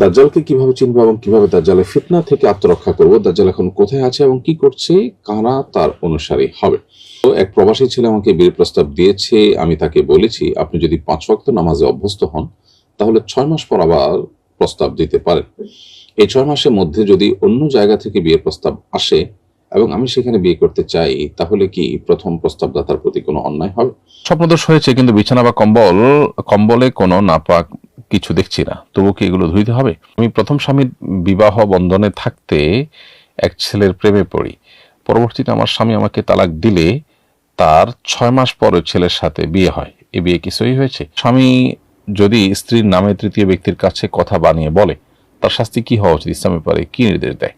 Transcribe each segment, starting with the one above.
দাজ্জালকে কীভাবে চিনবো এবং কীভাবে দাজ্জালের ফিতনা থেকে আত্মরক্ষা করব? দাজ্জাল এখন কোথায় আছে এবং কি করছে? কারা তার অনুসারী হবে? তো এক প্রবাসী ছেলে আমাকে বিয়ের প্রস্তাব দিয়েছে, আমি তাকে বলেছি, আপনি যদি পাঁচ ওয়াক্ত নামাজে অভ্যস্ত হন, তাহলে ছয় মাস পর আবার প্রস্তাব দিতে পারেন। এই ছয় মাসের মধ্যে যদি অন্য জায়গা থেকে বিয়ের প্রস্তাব আসে এবং আমি সেখানে বিয়ে করতে চাই, তাহলে কি প্রথম প্রস্তাবদাতার প্রতি কোনো অন্যায় হবে? স্বপ্নদোষ হয়েছে, কিন্তু বিছানা বা কম্বল, কম্বলে কোনো নাপাক কিছু দেখছি না। তবু কি এগুলো ধুইতে হবে? আমি প্রথম স্বামীর বিবাহ বন্ধনে থাকতে এক ছেলের প্রেমে পড়ি। পরবর্তীতে আমার স্বামী আমাকে তালাক দিলে তার ছয় মাস পর ছেলের সাথে বিয়ে হয়। এ বিয়ে কি সহি হয়েছে। স্বামী যদি স্ত্রীর নামে তৃতীয় ব্যক্তির কাছে কথা বানিয়ে বলে, তার শাস্তি কি হওয়া উচিত? ইসলামের পরে কি নির্দেশ দেয়?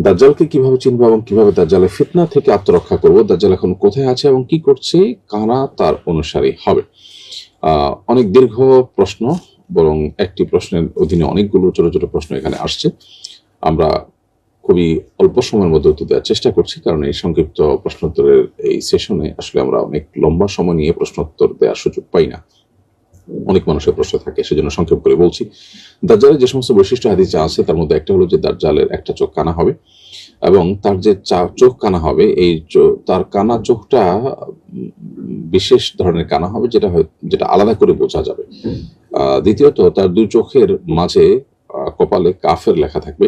দাজ্জালকে কীভাবে চিনবো এবং কীভাবে দাজ্জালের ফিতনা থেকে আত্মরক্ষা করব? দাজ্জাল এখন কোথায় আছে এবং কি করছে? কারা তার অনুসারী হবে? অনেক দীর্ঘ প্রশ্ন, বরং একটি প্রশ্নের অধীনে অনেকগুলো ছোট ছোট প্রশ্ন এখানে আসছে। আমরা খুবই অল্প সময়ের মধ্যে উত্তর দেওয়ার চেষ্টা করছি, কারণ এই সংক্ষিপ্ত প্রশ্নোত্তরের এই সেশনে আসলে আমরা অনেক লম্বা সময় নিয়ে প্রশ্নোত্তর দেওয়ার সুযোগ পাই না। অনেক মানুষের প্রশ্ন থাকে, সেজন্য সংক্ষেপ করে বলছি। দাজ্জালের যে সমস্ত বৈশিষ্ট্য হাদিসে আছে, তার মধ্যে একটা হলো যে দাজ্জালের একটা চোখ কানা হবে। এবং তার যে চোখ কানা হবে, এই তার কানা চোখটা বিশেষ ধরনের কানা হবে যেটা যেটা আলাদা করে বোঝা যাবে। দ্বিতীয়ত, তার দুই চোখের মাঝে কপালে কাফের লেখা থাকবে।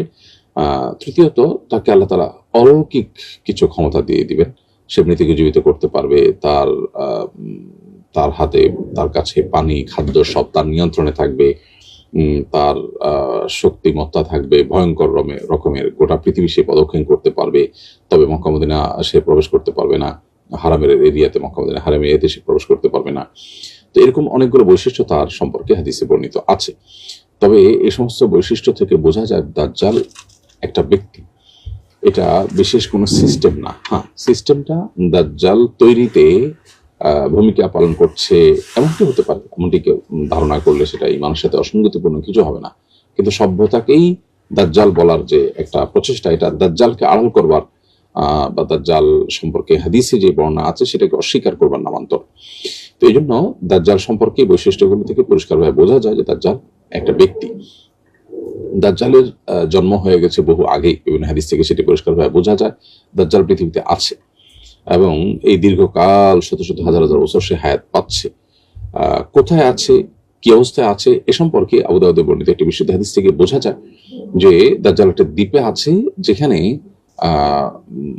তৃতীয়ত, তাকে আল্লাহ তালা অলৌকিক কিছু ক্ষমতা দিয়ে দিবেন। সে মৃত্যুকে জীবিত করতে পারবে, তার তার হাতে, তার কাছে পানি, খাদ্য সব তার নিয়ন্ত্রণে থাকবে। তার শক্তিমত্তা থাকবে, ভয়ঙ্কর রকমের। গোটা পৃথিবী সে পদক্ষেপ করতে পারবে, তবে মক্কামদিনা সে প্রবেশ করতে পারবে না। হারামের এরিয়াতে মক্কামদিনা হারামের এরিয়াতে সে প্রবেশ করতে পারবে না। তো এরকম অনেকগুলো বৈশিষ্ট্য তার সম্পর্কে হাদিসে বর্ণিত আছে। তবে এই সমস্ত বৈশিষ্ট্য থেকে বোঝা যায় দাজ্জাল একটা ব্যক্তি। এটা বিশেষ কোনো সিস্টেম না। হ্যাঁ সিস্টেমটা দাজ্জাল তৈরিতে ভূমিকা পালন করছে, এমনটি হতে পারে, এমনটি কেউ ধারণা করলে সেটা ইমানের সাথে অসঙ্গতিপূর্ণ কিছু হবে না। কিন্তু সভ্যতাকেই দাজ্জাল বলার যে একটা প্রচেষ্টা, এটা দাজ্জালকে আড়াল করবার বা দাজ্জাল সম্পর্কে হাদিসে যে বর্ণনা আছে, সেটাকে অস্বীকার করবার নামান্তর। তো এই জন্য দাজ্জাল সম্পর্কে এই বৈশিষ্ট্যগুলো থেকে পরিষ্কারভাবে বোঝা যায় যে দাজ্জাল একটা ব্যক্তি। দাজ্জালের জন্ম হয়ে গেছে বহু আগেই, বিভিন্ন হাদিস থেকে সেটি পরিষ্কারভাবে বোঝা যায়। দাজ্জাল পৃথিবীতে আছে। এবং এই দীর্ঘকাল শত শত হাজার হাজার বছর সে হায়াত পাচ্ছে। কোথায় আছে? কি অবস্থায় আছে? এ সম্পর্কে আবু দাউদে বর্ণিত একটি বিশুদ্ধ হাদিস থেকে বোঝা যায় যে দাজ্জাল একটা দ্বীপে আছে যেখানে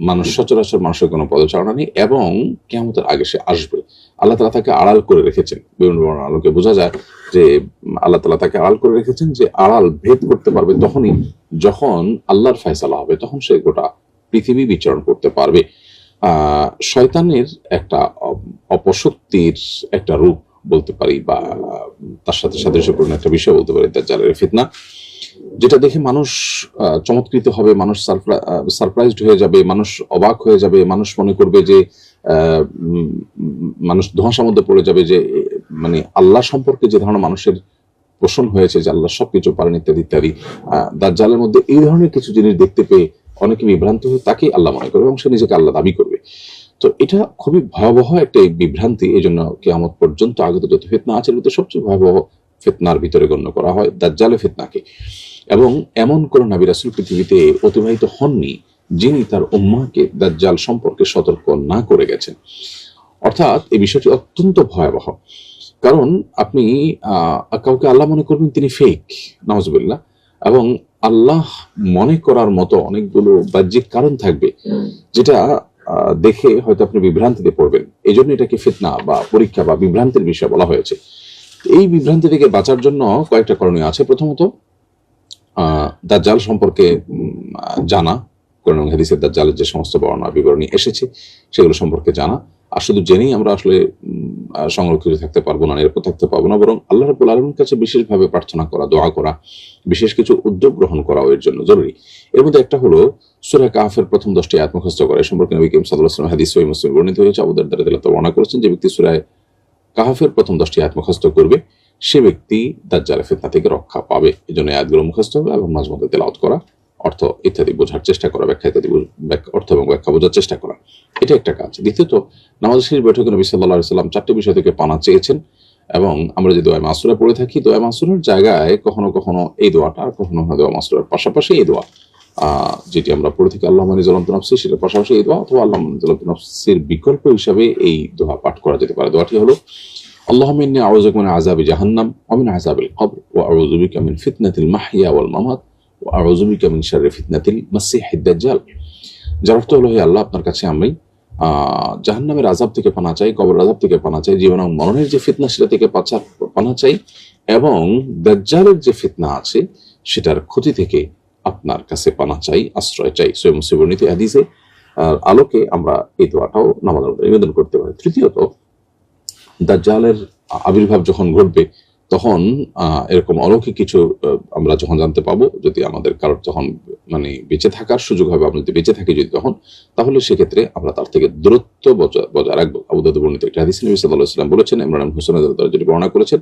মানুষ সচরাচর মানুষের কোনো পদচারণা নেই এবং কেমতের আগে সে আসবে। আল্লাহ তালা তাকে আড়াল করে রেখেছেন। বিভিন্ন আলোকে বোঝা যায় যে আল্লাহ তালা তাকে আড়াল করে রেখেছেন যে আড়াল ভেদ করতে পারবে তখনই যখন আল্লাহর ফয়সালা হবে, তখন সে গোটা পৃথিবী বিচরণ করতে পারবে। শয়তানের একটা অপ- অপশক্তির একটা রূপ বলতে পারি বা, তার সাথে সাদৃশ্যপূর্ণ একটা বিষয় বলতে পারি তার জালের ফিতনা, যেটা দেখে মানুষ চমৎকৃত হবে, মানুষ সারপ্রাইজড হয়ে যাবে, মানুষ অবাক হয়ে যাবে, মানুষ মনে করবে যে মানুষ ধোঁয়াশার মধ্যে পড়ে যাবে যে মানে আল্লাহ সম্পর্কে যে ধরনের মানুষের পোষণ হয়েছে যে আল্লাহ সবকিছু পারেন ইত্যাদি ইত্যাদি দাজ্জালের মধ্যে এই ধরনের কিছু জিনিস দেখতে পেয়ে অনেকে বিভ্রান্ত হয়ে তাকেই আল্লাহ মনে করবে এবং সে নিজেকে আল্লাহ দাবি করবে। তো এটা খুবই ভয়াবহ একটা বিভ্রান্তি এই জন্য কেয়ামত পর্যন্ত আগত যত ফেতনা আছে এর সবচেয়ে ভয়াবহ ফেতনার ভিতরে গণ্য করা হয় দাজ্জালে ফেতনাকে। এবং এমন কোন নবী রাসূল পৃথিবীতে অতিবাহিত হননি যিনি তার উম্মাকে দাজ্জাল সম্পর্কে সতর্ক না করে গেছেন। অর্থাৎ এই বিষয়টি অত্যন্ত ভয়াবহ। কারণ আপনি আহ, কাউকে আল্লাহ মনে করবেন তিনি ফেক নওয়াজবিল্লাহ এবং আল্লাহ মনে করার মতো অনেকগুলো বাহ্যিক কারণ থাকবে যেটা দেখে হয়তো আপনি বিভ্রান্তিতে পড়বেন। এই জন্য এটাকে ফিতনা বা পরীক্ষা বা বিভ্রান্তির বিষয় বলা হয়েছে। এই বিভ্রান্তি থেকে বাঁচার জন্য কয়েকটা করণীয় আছে। প্রথমত দাজ্জাল সম্পর্কে জানা। কোরআন হাদিসের দাজ্জালের যে সমস্ত বর্ণনা, বিবরণী এসেছে, সেগুলো সম্পর্কে জানা। আর শুধু জেনেই আমরা আসলে সংরক্ষিত থাকতে পারব না, নিরাপদ থাকতে পারব না, বরং আল্লাহ রাবুল আলমীর কাছে বিশেষভাবে প্রার্থনা করা, দোয়া করা, বিশেষ কিছু উদ্যোগ গ্রহণ করা এর জন্য জরুরি। এর মধ্যে একটা হলো সুরা কাহাফের প্রথম দশটি আত্মখস্ত করে সম্পর্কে নবী কিম সাল্লাহ হাদিস ওই মুসলিম বর্ণিত হয়েছে। আবুদার দ্বারা দিল্লাহ বর্ণনা করেছেন যে ব্যক্তি সুরায় কাহাফের প্রথম দশটি আয়াত মুখস্থ করবে, সে ব্যক্তি দাজ্জালের ফিতনা থেকে রক্ষা পাবে। এই জন্য আয়াতগুলো মুখস্থ হবে এবং মাঝে মধ্যে তেলাওয়াত করা, অর্থ ইত্যাদি বোঝার চেষ্টা করা, ব্যাখ্যা ইত্যাদি অর্থ এবং ব্যাখ্যা বোঝার চেষ্টা করা। এটা একটা কাজ। দ্বিতীয়ত, নামাজ শেষ বৈঠকে নবী সাল্লাহ সাল্লাম চারটি বিষয় থেকে পানা চেয়েছেন এবং আমরা যে দোয়া মাসুরা পড়ে থাকি দোয়া মাসুরের জায়গায় কখনো কখনো এই দোয়াটা আর কখনো কখনো দোয়া মাসুরের পাশাপাশি এই দোয়া যেটি আমরা পড়ে থেকে আল্লাহ মানি জলমতনাফসি সেটার পাশাপাশি এই দোয়া অথবা আল্লাহ মানি জলমতনাফসির বিকল্প হিসাবে এই দোয়া পাঠ করা যেতে পারে। দোয়াটি হলো আল্লাহ মিন্নি আওয়াজাক মানে আজাবি জাহান্নাম অমিন আজাবিল কবর ও আউজুবিকা মিন ফিতনাতিল মাহিয়া ওয়াল মামাত ও আউজুবিকা মিন শারে ফিতনাতিল মাসিহিদ দাজ্জাল। যার অর্থ হলো, হে আল্লাহ, আপনার কাছে আমি জাহান্নামের আজাব থেকে পানা চাই কবর আজাব থেকে পানা চাই, জীবন মরণের যে ফিতনা, সেটা থেকে পাচার, পানা চাই এবং দাজ্জালের যে ফিতনা আছে, সেটার ক্ষতি থেকে আপনার কাছে পানা চাই, আশ্রয় চাই। সৈয়দ মুসিবর্ণিত হাদিসে আলোকে আমরা এই দোয়াটাও নামাজ নিবেদন করতে পারি। তৃতীয়ত, দাজ্জালের আবির্ভাব যখন ঘটবে, তখন এরকম অলৌকিক কিছু আমরা যখন জানতে পাবো, যদি আমাদের কারোর যখন মানে বেঁচে থাকার সুযোগ হবে, আমরা যদি বেঁচে থাকি যদি তখন, তাহলে সেক্ষেত্রে আমরা তার থেকে দূরত্ব বজায় রাখব। আবুদাদ বর্ণিত একটা হাদিস নবী সাল্লাল্লাহু আলাইহি সাল্লাম বলেছেন, ইমরান হোসেন যেটি বর্ণনা করেছেন,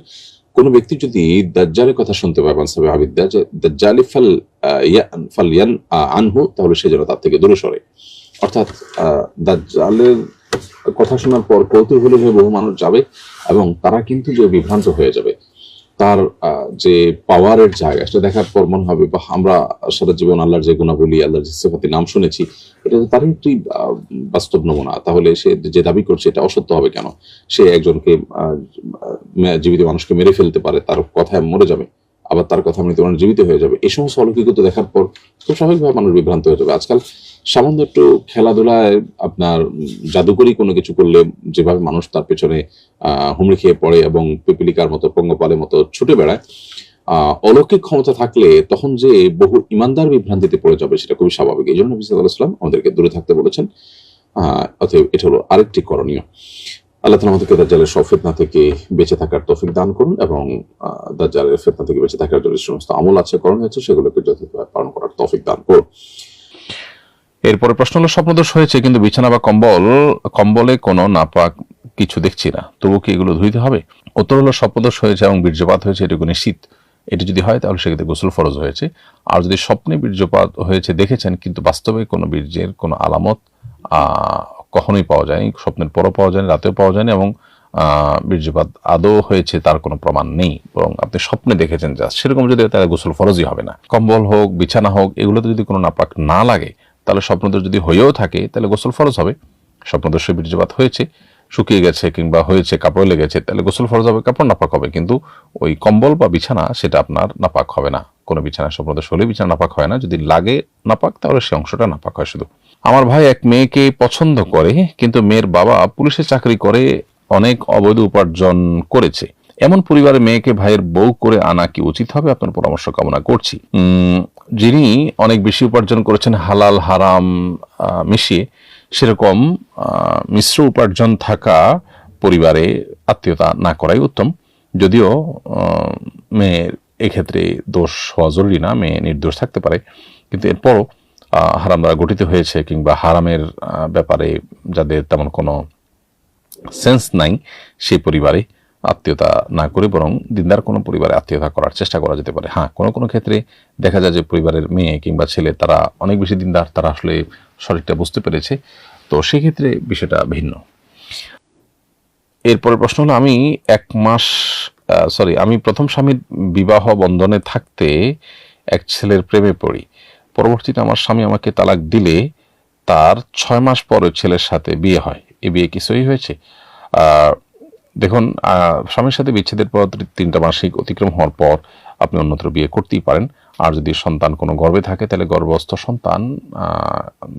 কোনো ব্যক্তি যদি দাজ্জালের কথা শুনতে পায় বানসাবে আবিদ্যা যে দাজ্জালি ফাল আহ, ফাল ইয়ান আহ, আনহু তাহলে সে যেন তার থেকে দূরে সরে। অর্থাৎ দাজ্জালের কথা শোনার পর কৌতূহলী হয়ে বহু মানুষ যাবে এবং তারা কিন্তু যে বিভ্রান্ত হয়ে যাবে তার যে পাওয়ারের জায়গা সেটা দেখার পর মনে হবে বা আমরা সারা জীবন আল্লাহর যে গুণাবলী আল্লাহর যে সেফাতি নাম শুনেছি এটা তো তারই একটি বাস্তব নমুনা। তাহলে সে যে দাবি করছে এটা অসত্য হবে কেন? সে একজনকে জীবিত মানুষকে মেরে ফেলতে পারে তার কথায় মরে যাবে। আবার তার কথা মৃত্যু মানুষ জীবিত হয়ে যাবে। এই সমস্ত অলৌকিকতা দেখার পর খুব স্বাভাবিকভাবে মানুষ বিভ্রান্ত হয়ে যাবে। আজকাল সামান্য একটু খেলাধুলায় আপনার জাদুকরি কোনো কিছু করলে যেভাবে মানুষ তার পেছনে হুমড়ি খেয়ে পড়ে এবং পিপিলিকার মতো, পঙ্গপালের মতো ছুটে বেড়ায় আহ অলৌকিক ক্ষমতা থাকলে তখন যে বহু ইমানদার বিভ্রান্তিতে পড়ে যাবে সেটা খুবই স্বাভাবিক। এই জন্য নবী আমাদেরকে দূরে থাকতে বলেছেন। আহ অতএব এটা হলো আরেকটি করণীয়। আল্লাহ তালা আমাদেরকে দাজ্জালের সব ফিতনা থেকে বেঁচে থাকার তৌফিক দান করুন এবং দাজ্জালের ফিতনা থেকে বেঁচে থাকার জন্য সমস্ত আমল আছে, করণীয় আছে, সেগুলোকে যথাযথভাবে পালন করার তৌফিক দান করুন। এরপরে প্রশ্ন হলো স্বপ্নদোষ হয়েছে, কিন্তু বিছানা বা কম্বল, কম্বলে কোনো নাপাক কিছু দেখছি না। তবু কি এগুলো ধুইতে হবে? উত্তর হলো স্বপ্নদোষ হয়েছে এবং বীর্যপাত হয়েছে, এটুকু নিশ্চিত। এটি যদি হয়, তাহলে সেক্ষেত্রে গোসল ফরজ হয়েছে। আর যদি স্বপ্নে বীর্যপাত হয়েছে, দেখেছেন, কিন্তু বাস্তবে কোনো বীর্যের কোনো আলামত কখনোই পাওয়া যায়নি, স্বপ্নের পরও পাওয়া যায়নি, রাতেও পাওয়া যায়নি এবং বীর্যপাত আদৌ হয়েছে তার কোনো প্রমাণ নেই। বরং আপনি স্বপ্নে দেখেছেন যা, সেরকম যদি তাহলে গোসল ফরজই হবে না। কম্বল হোক, বিছানা হোক, এগুলোতে যদি কোনো নাপাক না লাগে, তাহলে স্বপ্নদোষ যদি হয়েও থাকে, তাহলে গোসল ফরজ হবে। স্বপ্নদোষে বীর্যপাত হয়েছে, শুকিয়ে গেছে কিংবা হয়েছে, কাপড় লেগেছে, তাহলে গোসল ফরজ হবে, কাপড় নাপাক হবে। কিন্তু ওই কম্বল বা বিছানা, সেটা আপনার নাপাক হবে না। কোনো বিছানা স্বপ্নদোষ হলে বিছানা নাপাক হয় না। যদি লাগে নাপাক, তাহলে সে অংশটা নাপাক হয় শুধু। আমার ভাই এক মেয়েকে পছন্দ করে, কিন্তু মেয়ের বাবা পুলিশে চাকরি করে অনেক অবৈধ উপার্জন করেছে। এমন পরিবারে মেয়েকে ভাইয়ের বউ করে আনা কি উচিত হবে? আপনার পরামর্শ কামনা করছি। যিনি অনেক বেশি উপার্জন করেছেন, হালাল, হারাম মিশিয়ে সেরকম মিশ্র উপার্জন থাকা পরিবারে আত্মীয়তা না করাই উত্তম। যদিও মেয়ের এক্ষেত্রে দোষ হওয়া জরুরি না, মেয়ে নির্দোষ থাকতে পারে। কিন্তু এরপরও হারাম দ্বারা গঠিত হয়েছে কিংবা হারামের ব্যাপারে যাদের তেমন কোনো সেন্স নাই, সেই পরিবারে আত্মীয়তা না করে বরং দিনদার কোনো পরিবারে আত্মীয়তা করার চেষ্টা করা যেতে পারে। হ্যাঁ কোনো কোনো ক্ষেত্রে দেখা যায় যে পরিবারের মেয়ে কিংবা ছেলে তারা অনেক বেশি দিনদার, তারা আসলে সঠিকটা বুঝতে পেরেছে। তো সেক্ষেত্রে বিষয়টা ভিন্ন। এরপরের প্রশ্ন হলো, আমি এক মাস সরি আমি প্রথম স্বামীর বিবাহ বন্ধনে থাকতে এক ছেলের প্রেমে পড়ি। পরবর্তীতে আমার স্বামী আমাকে তালাক দিলে তার ছয় মাস পর ছেলের সাথে বিয়ে হয়। এ বিয়ে কি সহি হয়েছে? দেখুন স্বামীর সাথে বিচ্ছেদের পর তিনটা মাসিক অতিক্রম হওয়ার পর আপনি অন্যত্র বিয়ে করতেই পারেন। আর যদি সন্তান কোনো গর্বে থাকে, তাহলে গর্ভস্থ সন্তান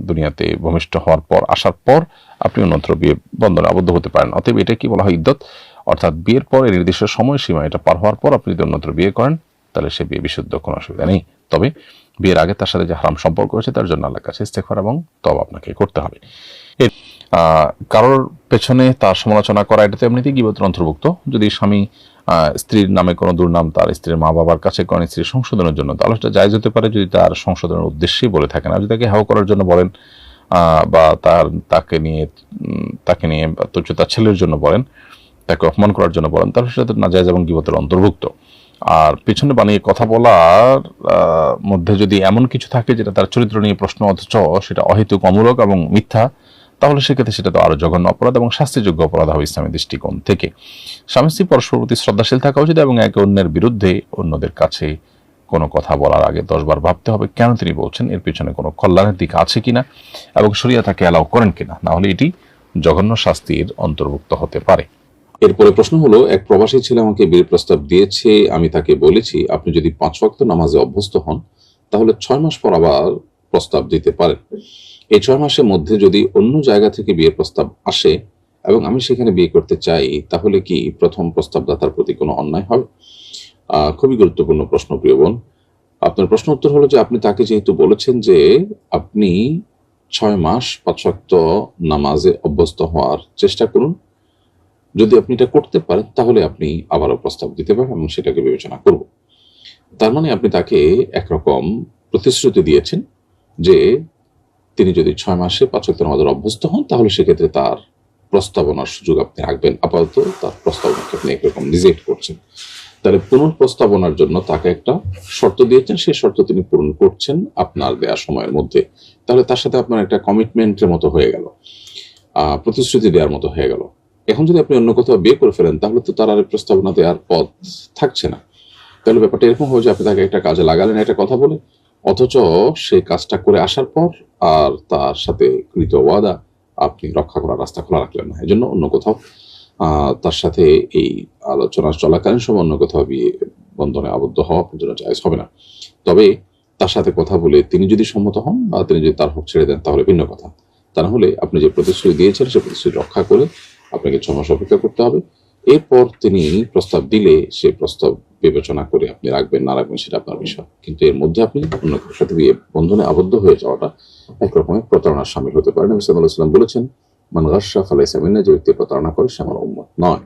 দুনিয়াতে ভূমিষ্ঠ হওয়ার পর, আসার পর আপনি অন্যত্র বিয়ে বন্ধনে আবদ্ধ হতে পারেন। অতএব এটা কি বলা হয় ইদ্যত? অর্থাৎ বিয়ের পরে নির্দিষ্ট সময়সীমা, এটা পার হওয়ার পর আপনি যদি অন্যত্র বিয়ে করেন, তাহলে সে বিয়ে বিশুদ্ধ, কোনো অসুবিধা নেই। তবে বিয়ের আগে তার সাথে যে হারাম সম্পর্ক হয়েছে তার জন্য আল্লাহর কাছে ইস্তেগফার এবং তব আপনাকে করতে হবে। এর কারোর পেছনে তার সমালোচনা করা, এটা তো এমনিতেই গিবতের অন্তর্ভুক্ত। যদি স্বামী স্ত্রীর নামে কোনো দুর্নাম তার স্ত্রীর মা বাবার কাছে করেন, স্ত্রীর সংশোধনের জন্য, তাহলে সেটা জায়জ হতে পারে। যদি তার সংশোধনের উদ্দেশ্যেই বলে থাকেন, আর যদি তাকে হাও করার জন্য বলেন বা তার, তাকে নিয়ে তাকে নিয়ে তুচ্ছতা ছেলের জন্য বলেন, তাকে অপমান করার জন্য বলেন, তাহলে সেটা তো নাজায়জ এবং গিবতের অন্তর্ভুক্ত। আর পেছনে বানিয়ে কথা বলার মধ্যে যদি এমন কিছু থাকে যেটা তার চরিত্র নিয়ে প্রশ্ন অথচ সেটা অহেতুক, অমূলক এবং মিথ্যা, তাহলে সেক্ষেত্রে সেটা তো আরও জঘন্য অপরাধ এবং শাস্তিযোগ্য অপরাধ হবে ইসলামী দৃষ্টিকোণ থেকে। স্বামী স্ত্রী পরস্পর প্রতি শ্রদ্ধাশীল থাকা উচিত এবং একে অন্যের বিরুদ্ধে অন্যদের কাছে কোনো কথা বলার আগে দশবার ভাবতে হবে কেন তিনি বলছেন, এর পিছনে কোনো কল্যাণের দিক আছে কিনা এবং শরিয়া তাকে অ্যালাউ করেন কিনা। না হলে এটি জঘন্য শাস্তির অন্তর্ভুক্ত হতে পারে। এরপরে প্রশ্ন হলো, এক প্রবাসী ছেলে আমাকে বিয়ের প্রস্তাব দিয়েছে, আমি তাকে বলেছি, আপনি যদি পাঁচ ওয়াক্ত নামাজে অভ্যস্ত হন, তাহলে ছয় মাস পর আবার প্রস্তাব দিতে পারেন। এই ছয় মাসের মধ্যে যদি অন্য জায়গা থেকে বিয়ের প্রস্তাব আসে এবং আমি সেখানে বিয়ে করতে চাই, তাহলে কি প্রথম প্রস্তাবদাতার প্রতি কোনো অন্যায় হবে? খুবই গুরুত্বপূর্ণ প্রশ্ন, প্রিয় বোন। আপনার প্রশ্ন উত্তর হলো যে, আপনি তাকে যেহেতু বলেছেন যে, আপনি ছয় মাস পাঁচ ওয়াক্ত নামাজে অভ্যস্ত হওয়ার চেষ্টা করুন যদি আপনি এটা করতে পারেন, তাহলে আপনি আবারও প্রস্তাব দিতে পারেন এবং সেটাকে বিবেচনা করব। তার মানে আপনি তাকে একরকম প্রতিশ্রুতি দিয়েছেন যে তিনি যদি ছয় মাসে পাঁচক নামাজের অভ্যস্ত হন, তাহলে সেক্ষেত্রে তার প্রস্তাবনার সুযোগ আপনি রাখবেন। আপাতত তার প্রস্তাবনাকে আপনি একরকম রিজেক্ট করছেন। তাহলে পুনঃপ্রস্তাবনার জন্য তাকে একটা শর্ত দিয়েছেন। সেই শর্ত তিনি পূরণ করছেন আপনার দেওয়া সময়ের মধ্যে। তাহলে তার সাথে আপনার একটা কমিটমেন্টের মতো হয়ে গেল। প্রতিশ্রুতি দেওয়ার মতো হয়ে গেল। এখন যদি আপনি অন্য কোথাও বিয়ে করে ফেলেন, তাহলে তো তার আর এই প্রস্তাবনা দেওয়ার পথ থাকছে না। তাহলে ব্যাপারটা এরকম হবে যে আপনি তাকে একটা কাজে লাগালেন, একটা কথা বলে অথচ সেই কাজটা করে আসার পর আর তার সাথে কৃত ওয়াদা আপনি রক্ষা করার রাস্তা খোলা রাখলেন না। এই জন্য অন্য কোথাও তার সাথে এই আলোচনা চলাকালীন সময় অন্য কোথাও বিয়ে বন্ধনে আবদ্ধ হওয়া আপনার জন্য জায়জ হবে না। তবে তার সাথে কথা বলে তিনি যদি সম্মত হন বা তিনি যদি তার হক ছেড়ে দেন, তাহলে ভিন্ন কথা। তা না হলে আপনি যে প্রতিশ্রুতি দিয়েছেন, সে প্রতিশ্রুতি রক্ষা করে আপনাকে ছ মাস অপেক্ষা করতে হবে। এরপর তিনি প্রস্তাব দিলে সে প্রস্তাব বিবেচনা করে আপনি রাখবেন, না রাখবেন সেটা আপনার বিষয়। কিন্তু এর মধ্যে আপনি অন্য কারোর সাথে বিয়ে বন্ধনে আবদ্ধ হয়ে যাওয়াটা একরকমের প্রতারণার সামিল হতে পারে। নবী সাল্লাহ সাল্লাম বলেছেন, মান গাশা ফালাইসামিনা যে ব্যক্তি প্রতারণা করে, সে আমার উন্মত নয়।